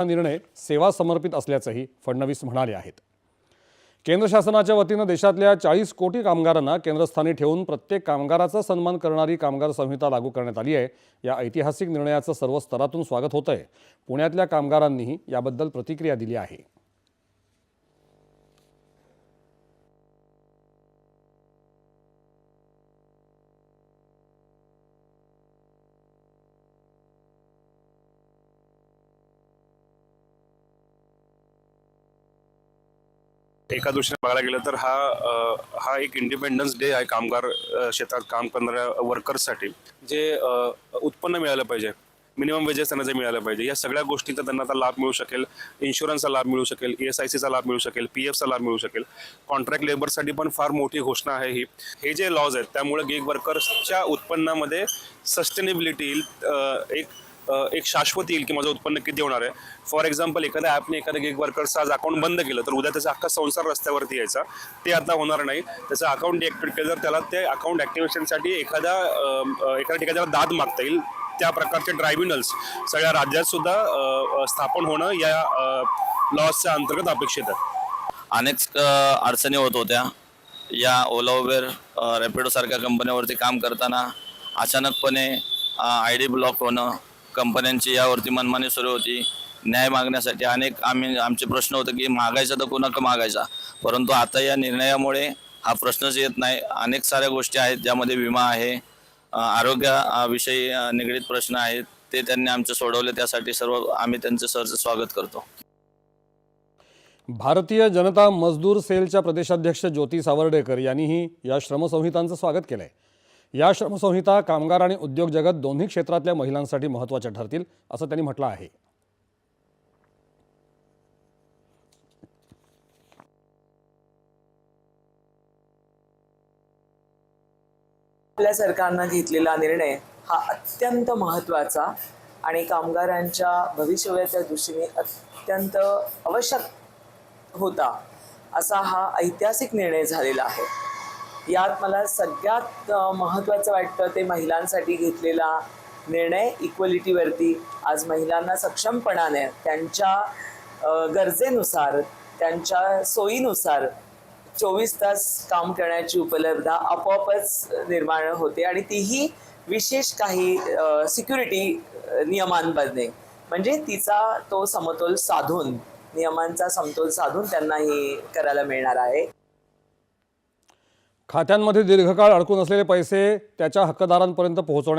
हा निर्णय सेवा समर्पित असल्याचंही फडणवीस म्हणाले आहेत. केंद्र शासनाच्या वतीनं देशातल्या चाळीस कोटी कामगारांना केंद्रस्थानी ठेवून प्रत्येक कामगाराचा सन्मान करणारी कामगार संहिता लागू करण्यात आली आहे. या ऐतिहासिक निर्णयाचं सर्व स्तरातून स्वागत होत आहे पुण्यातल्या कामगारांनीही याबद्दल प्रतिक्रिया दिली आहे. एका दृष्टीने बघायला गेलं तर हा हा एक इंडिपेंडन्स डे आहे कामगार क्षेत्रात काम करणाऱ्या वर्कर्ससाठी जे उत्पन्न मिळालं पाहिजे. मिनिमम वेजेस त्यांना जे मिळालं पाहिजे. या सगळ्या गोष्टींचा त्यांना आता लाभ मिळू शकेल. इन्शुरन्सचा लाभ मिळू शकेल. ई एस आय सीचा लाभ मिळू शकेल. पी एफचा लाभ मिळू शकेल. कॉन्ट्रॅक्ट लेबरसाठी पण फार मोठी घोषणा आहे ही. हे जे लॉज आहेत त्यामुळे गिग वर्कर्सच्या उत्पन्नामध्ये सस्टेनेबिलिटी येईल एक एक शाश्वत येईल की माझं उत्पन्न किती होणार आहे. फॉर एक्झाम्पल एखाद्या ॲपने एखाद्या गिग वर्करचं आज अकाउंट बंद केलं तर उद्या त्याचा अख्खा संसार रस्त्यावरती यायचा. ते आता होणार नाही. त्याचं अकाउंट डिॲक्टिवेट केलं तर त्याला ते अकाउंट ॲक्टिवेशनसाठी एखाद्या एखाद्या ठिकाणी दाद मागता येईल. त्या प्रकारचे ट्रायब्युनल्स सगळ्या राज्यात सुद्धा स्थापन होणं या लॉसच्या अंतर्गत अपेक्षित आहे. अनेक अडचणी होत होत्या. या ओला उबेर रॅपिडोसारख्या कंपन्यावरती काम करताना अचानकपणे आय डी ब्लॉक होणं कंपन्यांची यावरती मनमानी सुरू होती. न्याय मागण्यासाठी अनेक आम्ही आमचे प्रश्न होते की मागायचा तर कोणाक मागायचा? परंतु आता या निर्णयामुळे हा प्रश्नच येत नाही. अनेक साऱ्या गोष्टी आहेत ज्यामध्ये विमा आहे आरोग्याविषयी निगडीत प्रश्न आहेत. ते त्यांनी आमचे सोडवले. त्यासाठी सर्व आम्ही त्यांचे सरचं स्वागत करतो. भारतीय जनता मजदूर सेलच्या प्रदेशाध्यक्ष ज्योती सावर्डेकर यांनीही या श्रमसंहितांचं स्वागत केलंय. या श्रमसंहिता कामगार आणि उद्योग जगत दोन्ही क्षेत्रातल्या महिलांसाठी महत्त्वाच्या ठरतील असं त्यांनी म्हटलं आहे. आपल्या सरकारनं घेतलेला निर्णय हा अत्यंत महत्त्वाचा आणि कामगारांच्या भविष्याच्या दृष्टीने अत्यंत आवश्यक होता असा हा ऐतिहासिक निर्णय झालेला आहे. यात मला सगळ्यात महत्त्वाचं वाटतं ते महिलांसाठी घेतलेला निर्णय इक्वलिटीवरती आज महिलांना सक्षमपणाने त्यांच्या गरजेनुसार त्यांच्या सोयीनुसार चोवीस तास काम करण्याची उपलब्धता आपोआपच निर्माण होते आणि तीही विशेष काही सिक्युरिटी नियमांमध्ये. म्हणजे तिचा तो समतोल साधून नियमांचा समतोल साधून त्यांना हे करायला मिळणार आहे. खात्यांमध्ये दीर्घकाळ अडकून असलेले पैसे त्याच्या हक्कदारांपर्यंत पोहोचवण्या